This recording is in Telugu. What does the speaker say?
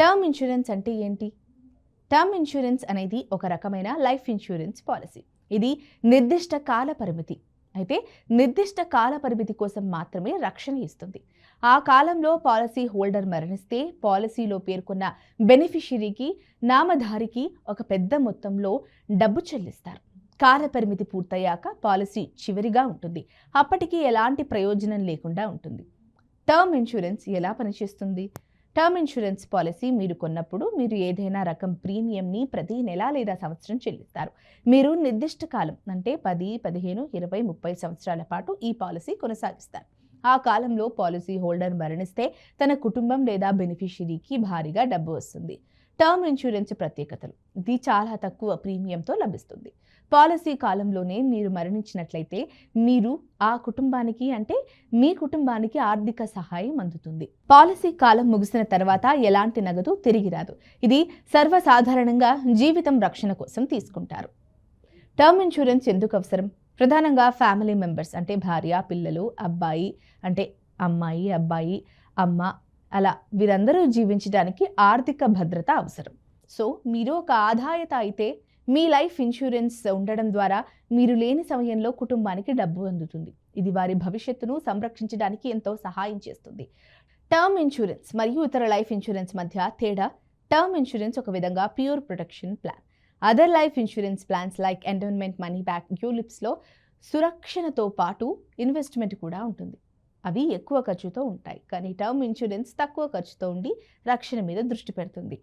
టర్మ్ ఇన్సూరెన్స్ అంటే ఏంటి? టర్మ్ ఇన్సూరెన్స్ అనేది ఒక రకమైన లైఫ్ ఇన్సూరెన్స్ పాలసీ ఇది నిర్దిష్ట కాల పరిమితి. అయితే నిర్దిష్ట కాల పరిమితి కోసం మాత్రమే రక్షణ ఇస్తుంది. ఆ కాలంలో పాలసీ హోల్డర్ మరణిస్తే పాలసీలో పేర్కొన్న బెనిఫిషరీకి నామధారికి ఒక పెద్ద మొత్తంలో డబ్బు చెల్లిస్తారు. కాల పరిమితి పూర్తయ్యాక పాలసీ చివరిగా ఉంటుంది. అప్పటికి ఎలాంటి ప్రయోజనం లేకుండా ఉంటుంది. టర్మ్ ఇన్సూరెన్స్ ఎలా పనిచేస్తుంది? టర్మ్ ఇన్సూరెన్స్ పాలసీ మీరు కొన్నప్పుడు మీరు ఏదైనా రకం ప్రీమియంని ప్రతి నెల లేదా సంవత్సరం చెల్లిస్తారు. మీరు నిర్దిష్ట కాలం అంటే పది పదిహేను ఇరవై ముప్పై సంవత్సరాల పాటు ఈ పాలసీ కొనసాగిస్తారు. ఆ కాలంలో పాలసీ హోల్డర్ మరణిస్తే తన కుటుంబం లేదా బెనిఫిషరీకి భారీగా డబ్బు వస్తుంది. టర్మ్ ఇన్సూరెన్స్ ప్రత్యేకతలు. ఇది చాలా తక్కువ ప్రీమియంతో లభిస్తుంది. పాలసీ కాలంలోనే మీరు మరణించినట్లయితే మీరు ఆ కుటుంబానికి అంటే మీ కుటుంబానికి ఆర్థిక సహాయం అందుతుంది. పాలసీ కాలం ముగిసిన తర్వాత ఎలాంటి నగదు తిరిగి రాదు. ఇది సర్వసాధారణంగా జీవితం రక్షణ కోసం తీసుకుంటారు. టర్మ్ ఇన్సూరెన్స్ ఎందుకు అవసరం? ప్రధానంగా ఫ్యామిలీ మెంబర్స్ అంటే భార్య పిల్లలు అబ్బాయి అంటే అమ్మాయి అబ్బాయి అమ్మ అలా వీరందరూ జీవించడానికి ఆర్థిక భద్రత అవసరం. సో మీరు ఒక ఆదాయత అయితే మీ లైఫ్ ఇన్సూరెన్స్ ఉండడం ద్వారా మీరు లేని సమయంలో కుటుంబానికి డబ్బు అందుతుంది. ఇది వారి భవిష్యత్తును సంరక్షించడానికి ఎంతో సహాయం చేస్తుంది. టర్మ్ ఇన్సూరెన్స్ మరియు ఇతర లైఫ్ ఇన్సూరెన్స్ మధ్య తేడా టర్మ్ ఇన్సూరెన్స్ ఒక విధంగా pure protection plan. Other life insurance plans like endowment money back యూలిప్స్లో సురక్షణతో పాటు ఇన్వెస్ట్మెంట్ కూడా ఉంటుంది. అవి ఎక్కువ ఖర్చుతో ఉంటాయి. కానీ టర్మ్ ఇన్సూరెన్స్ తక్కువ ఖర్చుతో ఉండి రక్షణ మీద దృష్టి పెడుతుంది.